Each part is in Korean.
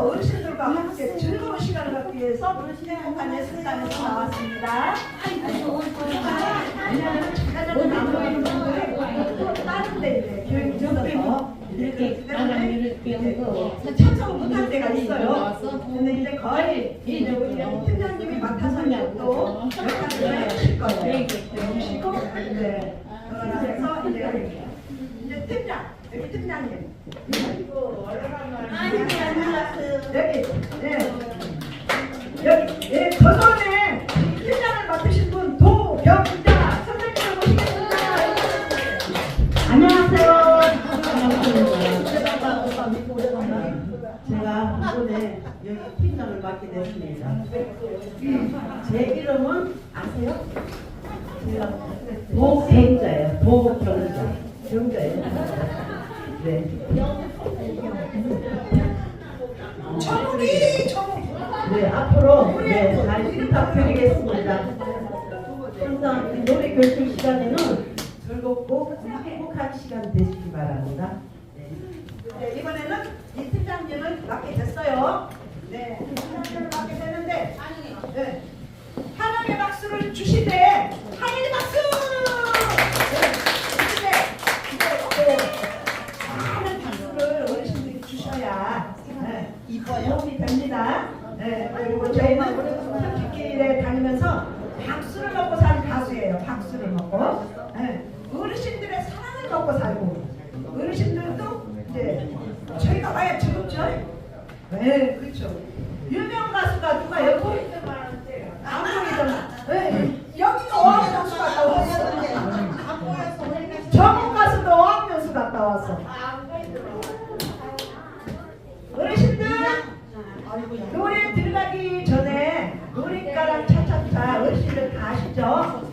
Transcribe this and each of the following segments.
어르신들과 함께 즐거운 시간을 갖기 위해서 행복한 예술단에서 나왔습니다. 왜냐하면 다른 데 이제 교육이 있어서 이렇게 참석을 못할 때가 있어요. 근데 이제 거의 이제 우리 팀장님이 맡아서 이제 또 역할을 해주실 거예요. 네, 해주시고 네. 그래서 이제 이제 팀장 여기 팀장님 여기 네 여기 예 거선에 팀장을 맡으신 분 도경자 선생님을 모시겠습니다. 안녕하세요. 제가 이번에 여기 팀장을 맡게 됐습니다. 제 이름은 아세요? 제가 도경자예요. 도경자. 경자예요. 네. 네, 앞으로 네, 잘 부탁드리겠습니다. 항상 이 노래 교실 시간에는 즐겁고 행복한 시간 되시기 바랍니다. 네, 이번에는 이 팀장님을 맡게 됐어요. 네, 팀장님을 맡게 됐는데, 네, 환영의 박수를 주시되, 도움이 됩니다. 네, 그리고 저희는 학기길에 다니면서 박수를 먹고 사는 가수예요. 박수를 먹고. 네, 어르신들의 사랑을 먹고 살고, 어르신들도 이제 저희가 봐야 즐겁죠? 네, 그렇죠. 유명 가수가 누가 여기 안 보이 노래 들어가기 전에 노래가락 차차차 어르신들 다 아시죠?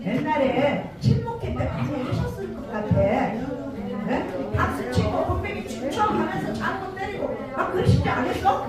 옛날에 친목회 때 많이 해주셨을 것 같아. 네? 박수 치고 곱빼기 춤춰 가면서 장구 때리고 막 그러시지 않았어?